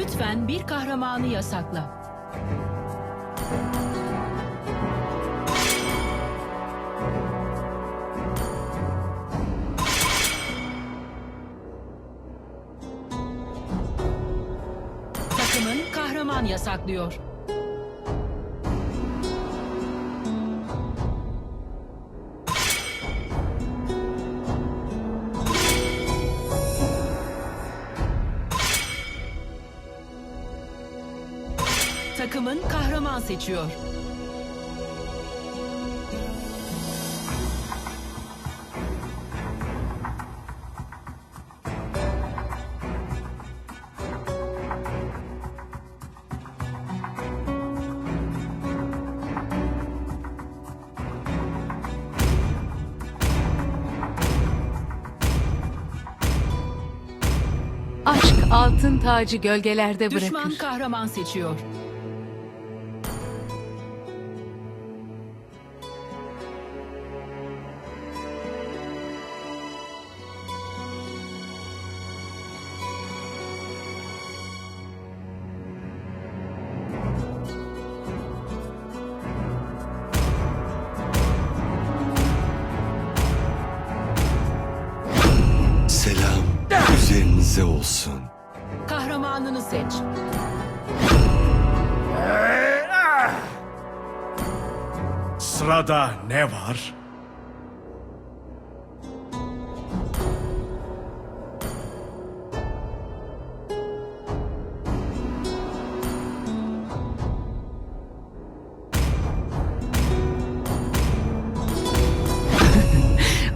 Lütfen bir kahramanı yasakla. Takımın kahraman yasaklıyor. Takımın kahraman seçiyor. Aşk altın tacı gölgelerde Düşman bırakır. kahraman seçiyor. Üzerinize olsun. Kahramanını seç. Sırada ne var?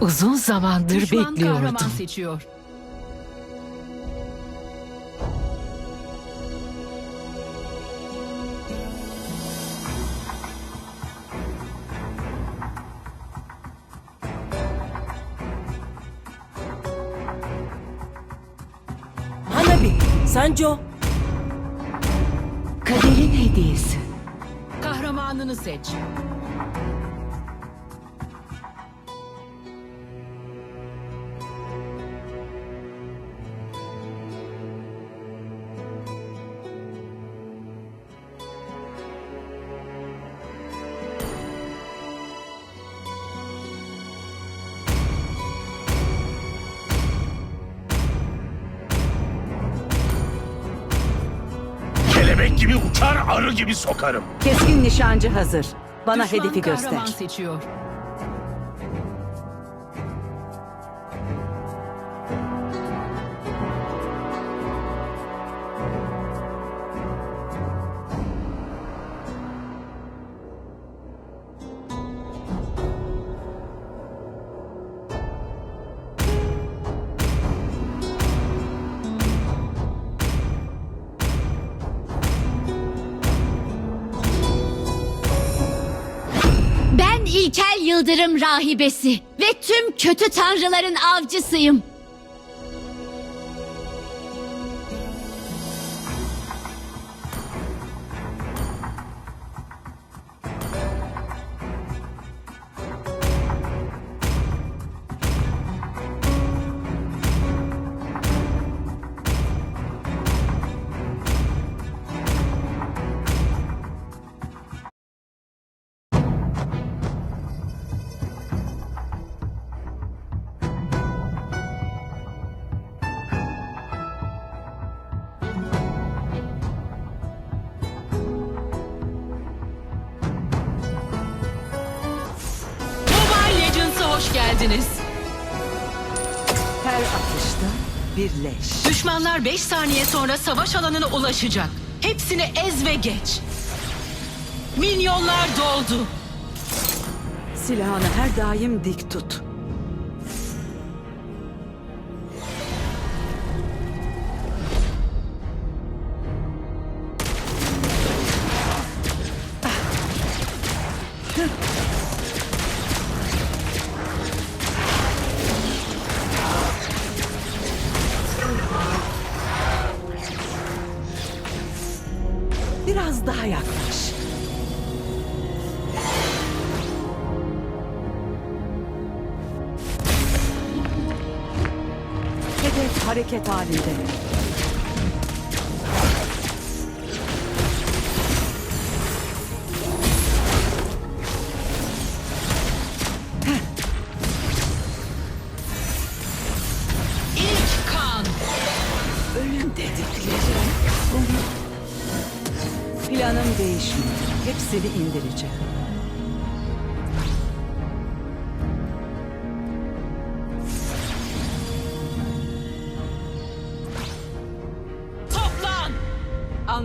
Uzun zamandır Düşman kahraman bekliyordum. seçiyor. Sanjo, Kaderin hediyesi. Kahramanını seç. Gibi sokarım. Keskin nişancı hazır. Bana Düşman hedefi kahraman göster. seçiyor. Ben İlkel Yıldırım rahibesi ve tüm kötü tanrıların avcısıyım. Bir leş. Düşmanlar 5 saniye sonra savaş alanına ulaşacak. Hepsini ez ve geç. Minyonlar doldu. Silahını her daim dik tut. hareket halinde. Kan. Ölüm dedikleri. Planım değişmiyor. Hepsini indireceğim.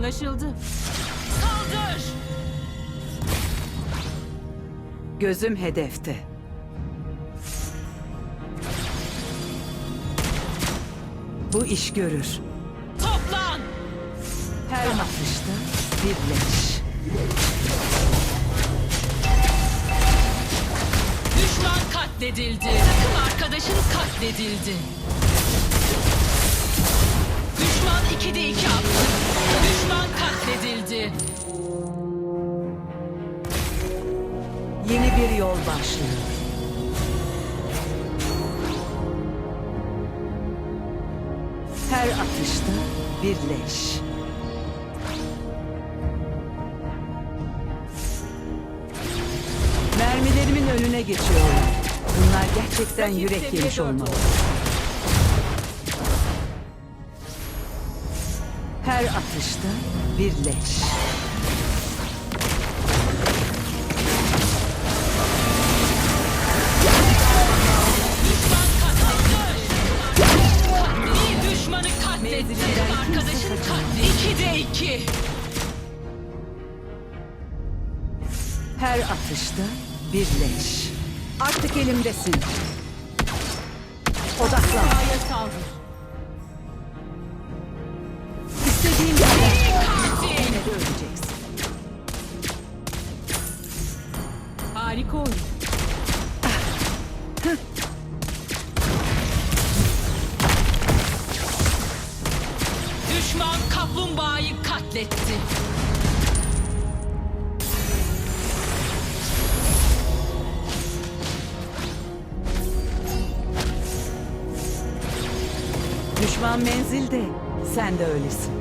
Anlaşıldı. Saldır! Gözüm hedefte. Bu iş görür. Toplan! Her atışta birleş. Düşman katledildi. Takım arkadaşın katledildi. Düşman 2'de 2 attı. Düşman katledildi. Yeni bir yol başlıyor. Her atışta birleş. Mermilerimin önüne geçiyorlar. Bunlar gerçekten yürek yemiş olmalı. Her atışta. Bir düşmanı katletti. Takım arkadaşın katletti. 2'de 2. Her atışta birleş. Artık elimdesin. Odaklan. Sahaya saldır. Harika oyun. Düşman kaplumbağayı katletti. Düşman menzilde. Sen de öylesin.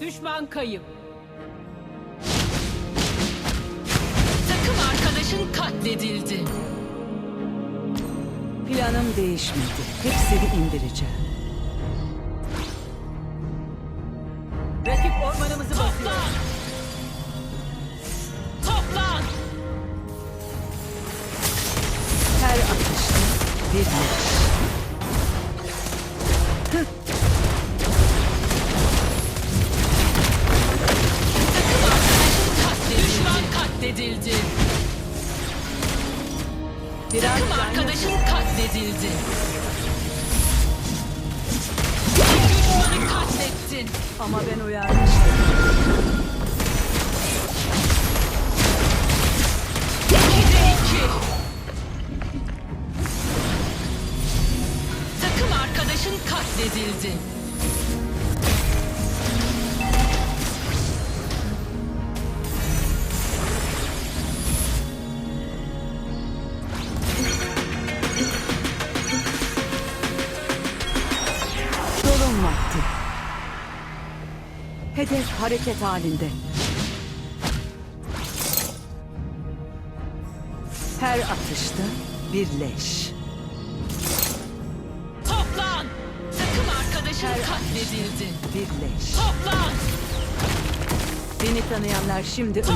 Düşman kayıp. Takım arkadaşın katledildi. Planım değişmedi. Hepsini indireceğim. Katlettin. ama ben uyarmıştım. Takım arkadaşın katledildi. Hareket halinde. Her atışta birleş. Toplan! Takım arkadaşın katledildi. Birleş. Toplan! Beni tanıyanlar şimdi ölür.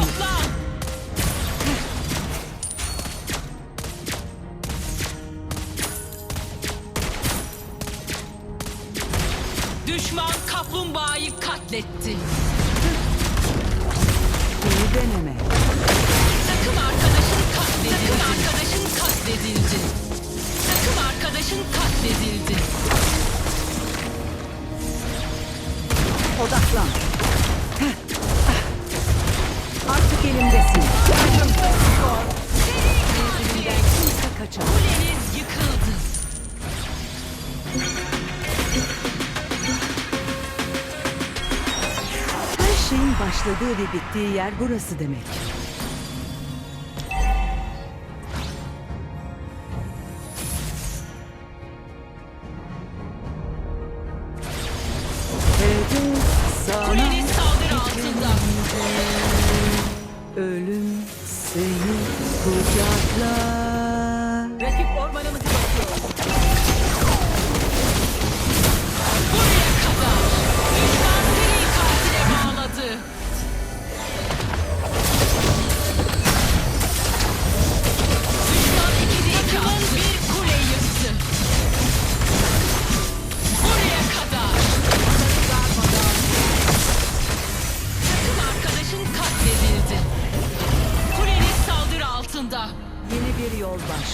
Düşman kaplumbağayı katletti. İyi deneme. Takım arkadaşın katledildi. Takım arkadaşın katledildi. Takım arkadaşın katledildi. Odaklan. Artık elimdesin. kaçamaz. Kuleniz yıkıldı. Şeyin başladığı ve bittiği yer burası demek.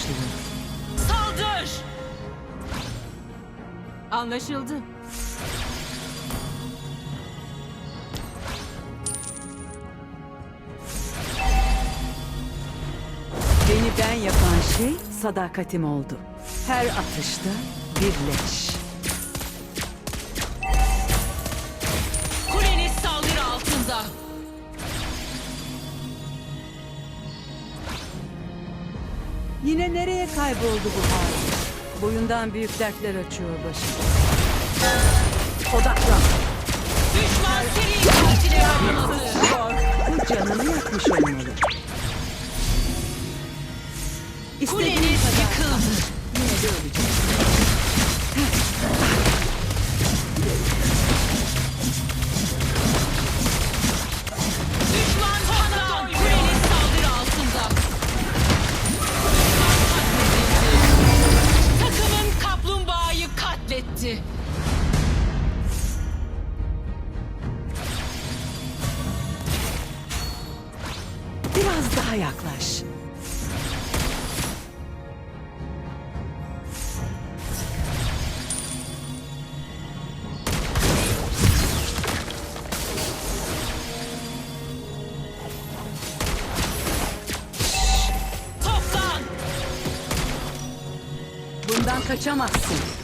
Başlıyor. Saldır! Anlaşıldı. Beni ben yapan şey sadakatim oldu. Her atışta birleş. Kayboldu bu hal? Boyundan büyük dertler açıyor başım. Odaklan. Düşman seri katile. Bu canını yakmış olmalı. İstediğin kaçamazsın.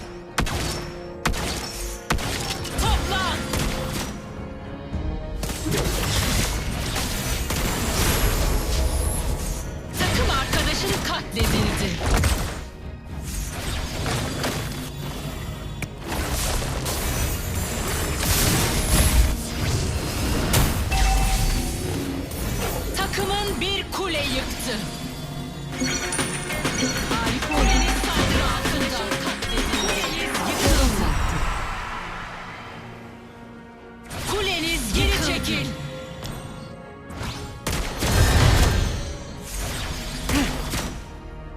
Çekil.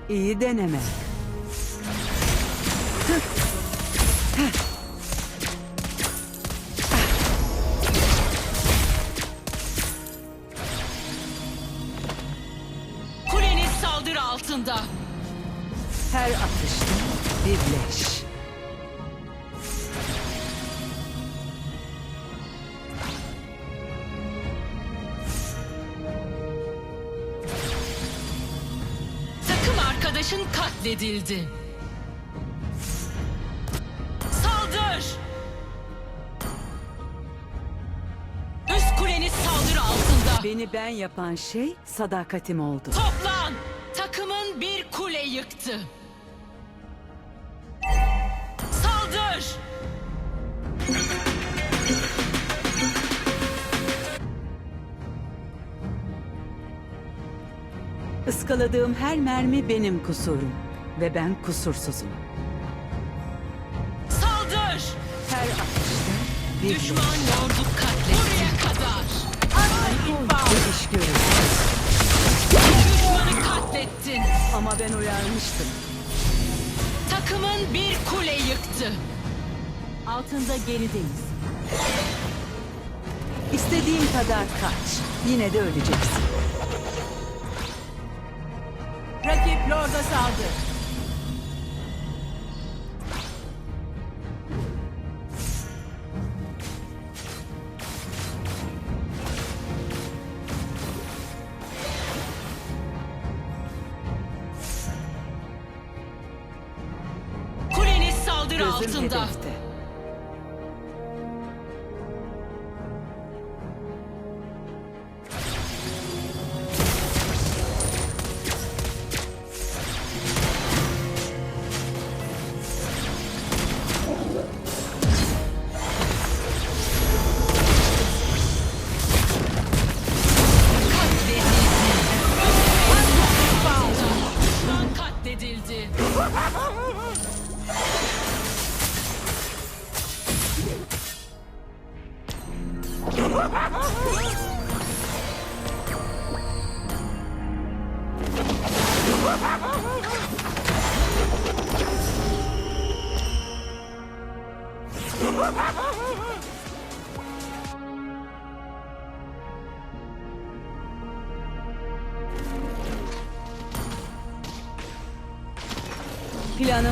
İyi deneme. Katledildi. Saldır! Üst kuleniz saldırı altında. Beni ben yapan şey sadakatim oldu. Toplan! Takımın bir kule yıktı. Saldır! Iskaladığım her mermi benim kusurum. Ve ben kusursuzum. Saldır! Her atışta bir Düşman yordu katledildi. Buraya kadar. iş görür. Düşmanı katlettin. Ama ben uyarmıştım. Takımın bir kule yıktı. Altında gerideyiz. İstediğin kadar kaç. Yine de öleceksin. Rakip Lord'a saldı.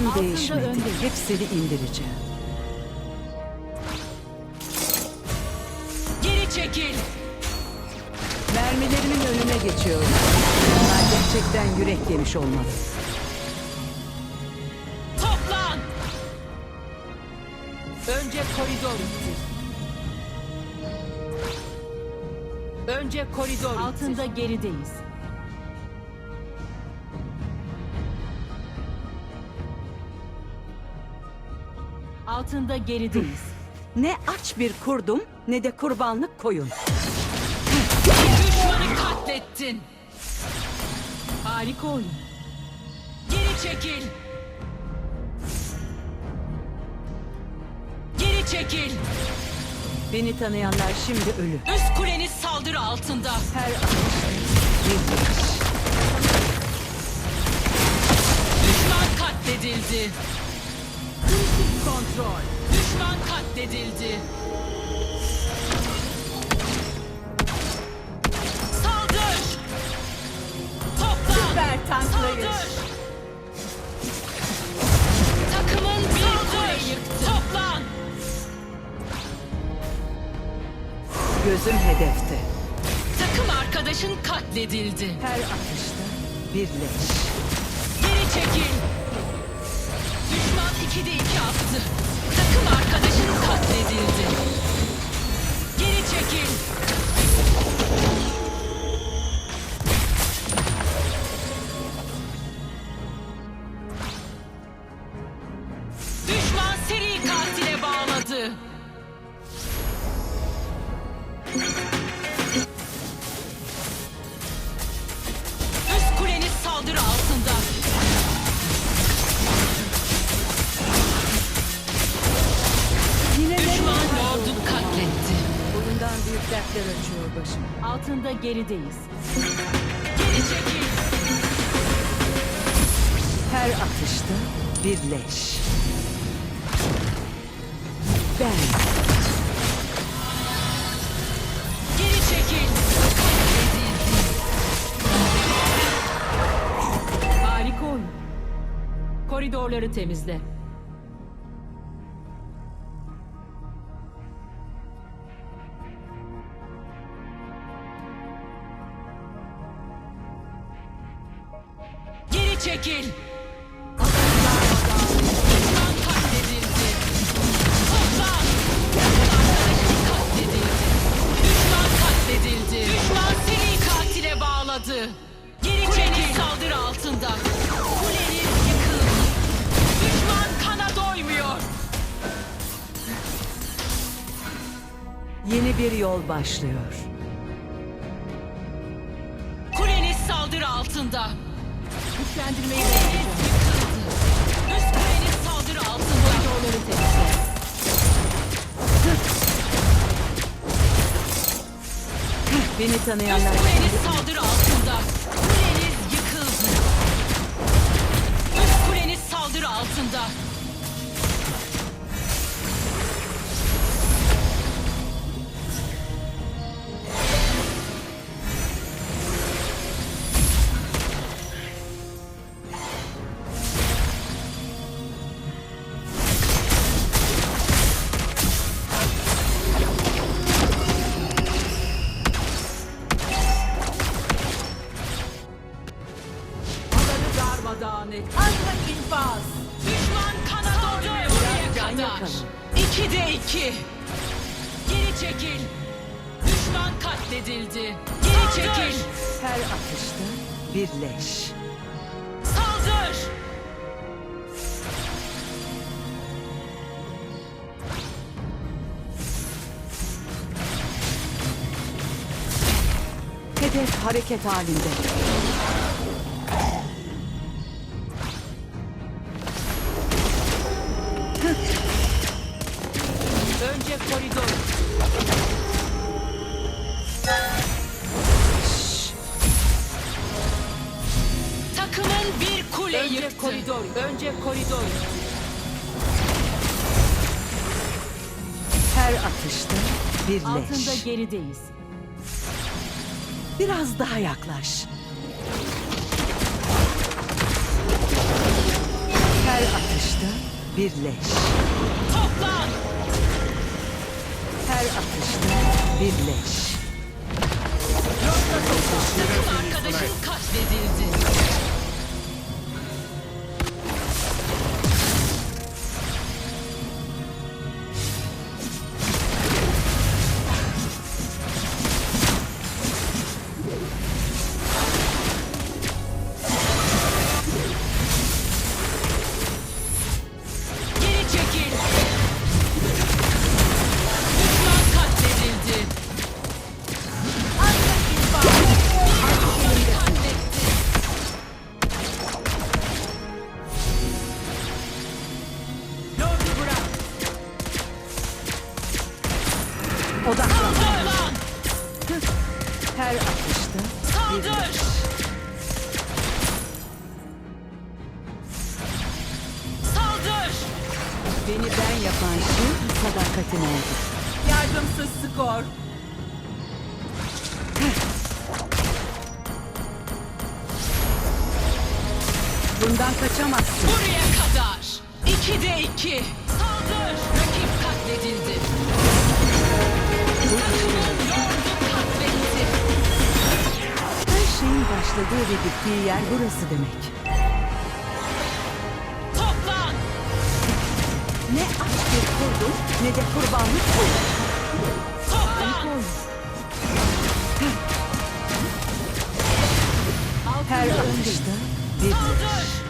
Planım Altında değişmedi. önde. Hepsini indireceğim. Geri çekil. Mermilerimin önüne geçiyorum. Onlar gerçekten yürek yemiş olmalı. Toplan. Önce koridor ittir. Önce koridor ittir. Altında gerideyiz. Altında gerideyiz. Ne aç bir kurdum ne de kurbanlık koyun. Düşmanı katlettin. Harika oyun. Geri çekil. Geri çekil. Beni tanıyanlar şimdi ölü. Üst kuleniz saldırı altında. Her. Düşman katledildi. Kontrol. Düşman katledildi. Saldır. Toplan. Süper tanklayış. Saldır. Takımın bir yıktı. Toplan. Gözüm hedefte. Takım arkadaşın katledildi. Her atışta bir leş. Geri çekil. Düşman 2'de 2 attı. Takım arkadaşın katledildi. Geri çekil. Gerideyiz. Geri çekil. Her atışta bir leş. Ben Geri çekil. Harika oyun. Koridorları temizle. Başlıyor. Kuleniz saldırı altında. Güçlendirmeyi yıkıldı. Üst kuleniz saldırı altında. Koridorları temizle. Beni tanıyanlar Üst kuleniz saldırı altında. Kuleniz yıkıldı. Üst kuleniz saldırı altında. lanet. Anla infaz. Düşman kana doğru. Buraya kadar. İki de iki. Geri çekil. Düşman katledildi. Geri çekil. Her atışta bir leş. Saldır. Hedef hareket halinde. Önce koridor. Önce koridor. Her atışta birleş. Altında gerideyiz. Biraz daha yaklaş. Her atışta birleş. Toplan. Her atışta birleş. Takım arkadaşın katledildi. Bundan kaçamazsın. Buraya kadar. İkide iki. Saldır. Rakip katledildi. Takımın lordu katletti. Her şeyin başladığı ve bittiği yer burası demek. Toplan. Ne aç bir kurdun ne de kurbanlık kul. Toplan. Her atışta bir Saldır.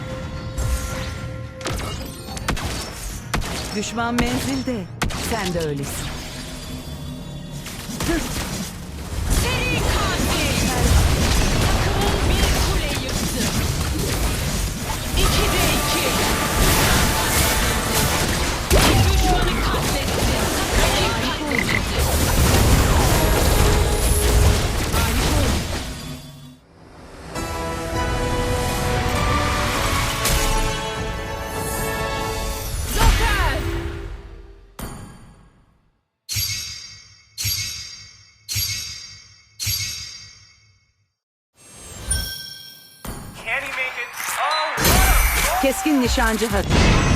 düşman menzilde. Sen de öylesin. Nişancı hazır.